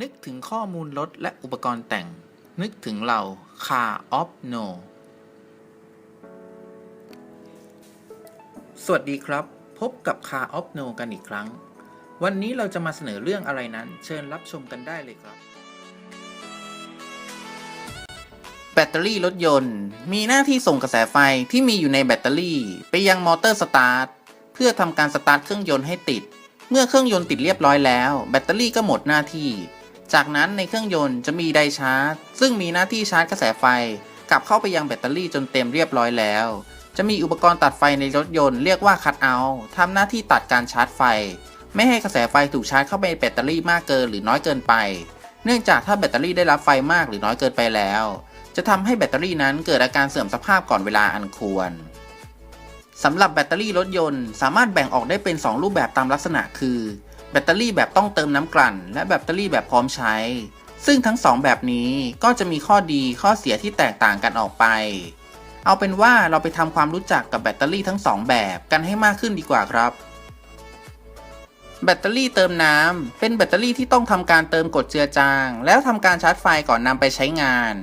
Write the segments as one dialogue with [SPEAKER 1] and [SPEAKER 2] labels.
[SPEAKER 1] นึกถึงข้อมูลรถและอุปกรณ์แต่ง นึกถึงเรา Car of No สวัสดีครับ พบกับ Car of No กันอีกครั้ง วันนี้เราจะมาเสนอเรื่องอะไรนั้น เชิญรับชมกันได้เลยครับ แบตเตอรี่รถยนต์ มีหน้าที่ส่งกระแสไฟที่มีอยู่ในแบตเตอรี่ ไปยังมอเตอร์สตาร์ทเพื่อทำการสตาร์ทเครื่องยนต์ให้ติดเมื่อเครื่องยนต์ติดเรียบร้อยแล้ว แบตเตอรี่ก็หมดหน้าที่ จากนั้นในเครื่องยนต์จะมีไดชาร์จ ซึ่งมีหน้าที่ชาร์จกระแสไฟ กลับเข้าไปยังแบตเตอรี่จนเต็มเรียบร้อยแล้ว จะมีอุปกรณ์ตัดไฟในรถยนต์เรียกว่าคัตเอาทำหน้าที่ตัดการชาร์จไฟ ไม่ให้กระแสไฟถูกชาร์จเข้าไปในแบตเตอรี่มากเกินหรือน้อยเกินไป เนื่องจากถ้าแบตเตอรี่ได้รับไฟมากหรือน้อยเกินไปแล้ว จะทำให้แบตเตอรี่นั้นเกิดอาการเสื่อมสภาพก่อนเวลาอันควรสำหรับแบตเตอรี่รถยนต์สามารถแบ่งออกได้เป็น 2 รูปแบบตามลักษณะคือ แบตเตอรี่แบบต้องเติมน้ำกลั่น และแบตเตอรี่แบบพร้อมใช้ ซึ่งทั้ง 2 แบบนี้ก็จะมีข้อดีข้อเสียที่แตกต่างกันออกไป เอาเป็นว่าเราไปทำความรู้จักกับแบตเตอรี่ทั้ง 2 แบบกันให้มากขึ้นดีกว่าครับ แบตเตอรี่เติมน้ำเป็นแบตเตอรี่ที่ต้องทำการเติมกดเจือจาง แล้วทำการชาร์จไฟก่อนนำไปใช้งาน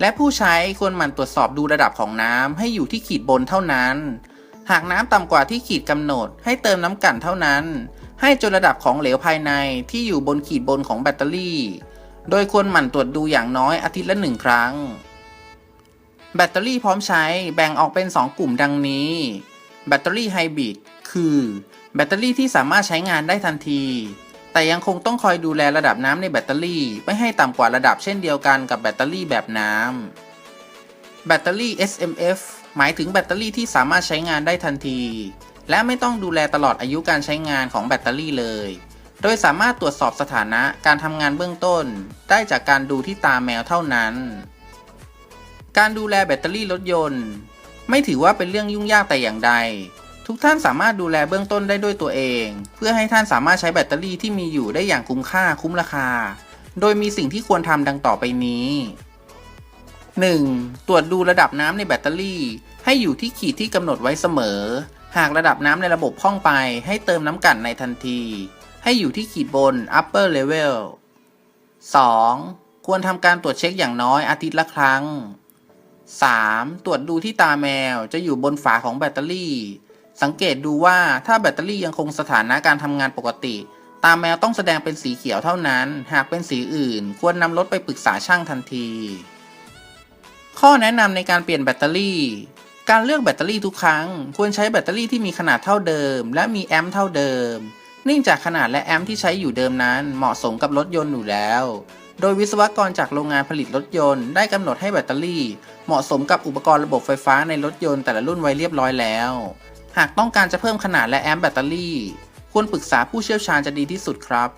[SPEAKER 1] และผู้ใช้ควรหมั่นตรวจสอบดูระดับของน้ำให้อยู่ที่ขีดบนเท่านั้น หากน้ำต่ำกว่าที่ขีดกำหนด ให้เติมน้ำกลั่นเท่านั้น ให้จนระดับของเหลวภายในที่อยู่บนขีดบนของแบตเตอรี่ โดยควรหมั่นตรวจดูอย่างน้อยอาทิตย์ละหนึ่งครั้ง แบตเตอรี่พร้อมใช้แบ่งออกเป็น 2 กลุ่มดังนี้ แบตเตอรี่ไฮบริดคือ แบตเตอรี่ที่สามารถใช้งานได้ทันที แต่ยังคงต้องคอยดูแลระดับน้ำในแบตเตอรี่ ไม่ให้ต่ำกว่าระดับเช่นเดียวกันกับแบตเตอรี่แบบน้ำแบตเตอรี่ SMF หมายถึงแบตเตอรี่ที่สามารถใช้งานได้ทันที และไม่ต้องดูแลตลอดอายุการใช้งานของแบตเตอรี่เลย โดยสามารถตรวจสอบสถานะการทำงานเบื้องต้น ได้จากการดูที่ตาแมวเท่านั้น การดูแลแบตเตอรี่รถยนต์ ไม่ถือว่าเป็นเรื่องยุ่งยากแต่อย่างใด ทุกท่านสามารถดูแลเบื้องต้นได้ด้วยตัวเอง เพื่อให้ท่านสามารถใช้แบตเตอรี่ที่มีอยู่ได้อย่างคุ้มค่าคุ้มราคา โดยมีสิ่งที่ควรทำดังต่อไปนี้ 1. ตรวจดูระดับน้ำในแบตเตอรี่ ให้อยู่ที่ขีดที่กำหนดไว้เสมอ หากระดับน้ำในระบบพ่องไปให้เติมน้ำกั่นในทันที ให้อยู่ที่ขีดบน upper level 2. ควรทำการตรวจเช็คอย่างน้อยอาทิตย์ละครั้ง 3. ตรวจดูที่ตาแมวจะอยู่บนฝาของแบตเตอรี่ สังเกตดูว่าถ้าแบตเตอรี่ยังคงสถานะการทำงานปกติ ตาแมวต้องแสดงเป็นสีเขียวเท่านั้น หากเป็นสีอื่น ควรนำรถไปปรึกษาช่างทันที ข้อแนะนำในการเปลี่ยนแบตเตอรี่ การเลือกแบตเตอรี่ทุกครั้ง ควรใช้แบตเตอรี่ที่มีขนาดเท่าเดิม และมีแอมป์เท่าเดิม เนื่องจากขนาดและแอมป์ที่ใช้อยู่เดิมนั้นเหมาะสมกับรถยนต์อยู่แล้ว โดยวิศวกรจากโรงงานผลิตรถยนต์ได้กำหนดให้แบตเตอรี่ เหมาะสมกับอุปกรณ์ระบบไฟฟ้าในรถยนต์แต่ละรุ่นไว้เรียบร้อยแล้ว หากต้องการจะเพิ่มขนาดและแอมป์แบตเตอรี่ ควรปรึกษาผู้เชี่ยวชาญจะดีที่สุดครับ